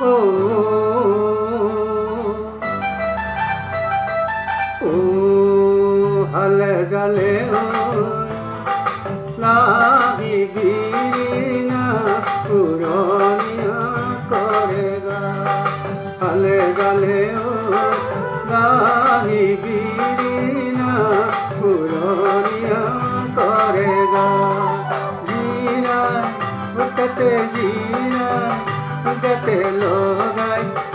ও ও, হালে জালে ও লাহি বিনা পুরনিয়া করে গা হালে জালে ও লাহি বিনা পুরনিয়া করে গা গতে লগাই তোরে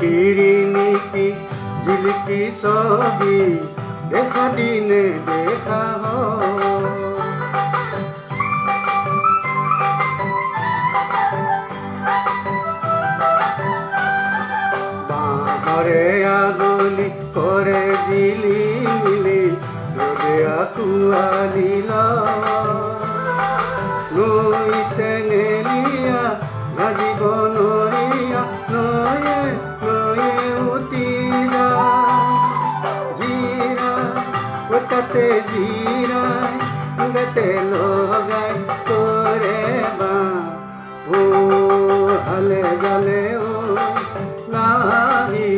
রিমিকি ঝিলকি সবই দেখা দিনে দেখা বাহরে আদলি করে জিলি মিলি, রোদে আকুয়া দিল নই সেঙেলিয়া ওটাতে জিরায় গতে লগাই তোরে বা ও হলে গলে ও নাহি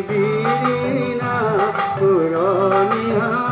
পুরনিয়া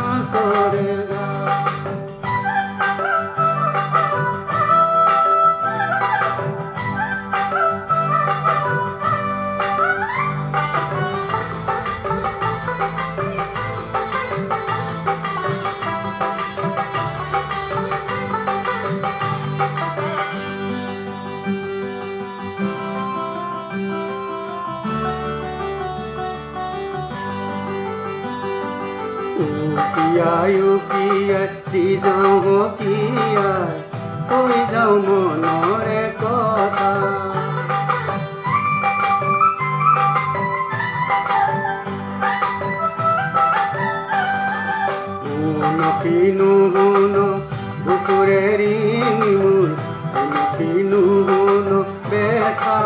উকিয়াই উকিয়াই দি যাওঁ কিয়াই কৈ যাওঁ মনৰে কথা? শুন কিনো শুন বুকুৰে ৰিঙি মোৰ শুন কিনো শুন বেথা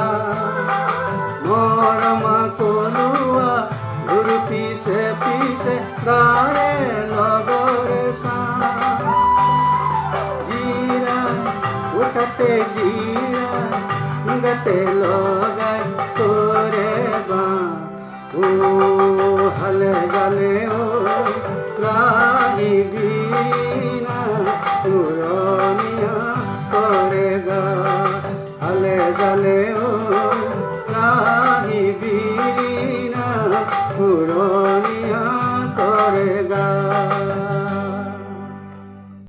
মৰমা কলোৱা গতে লগাই তোৰে বা। ও হালে গালে ও রাহি বিনা পুরনিয়া করে গা। হালে গালে ও রাহি বিনা পুরনিয়া করে গা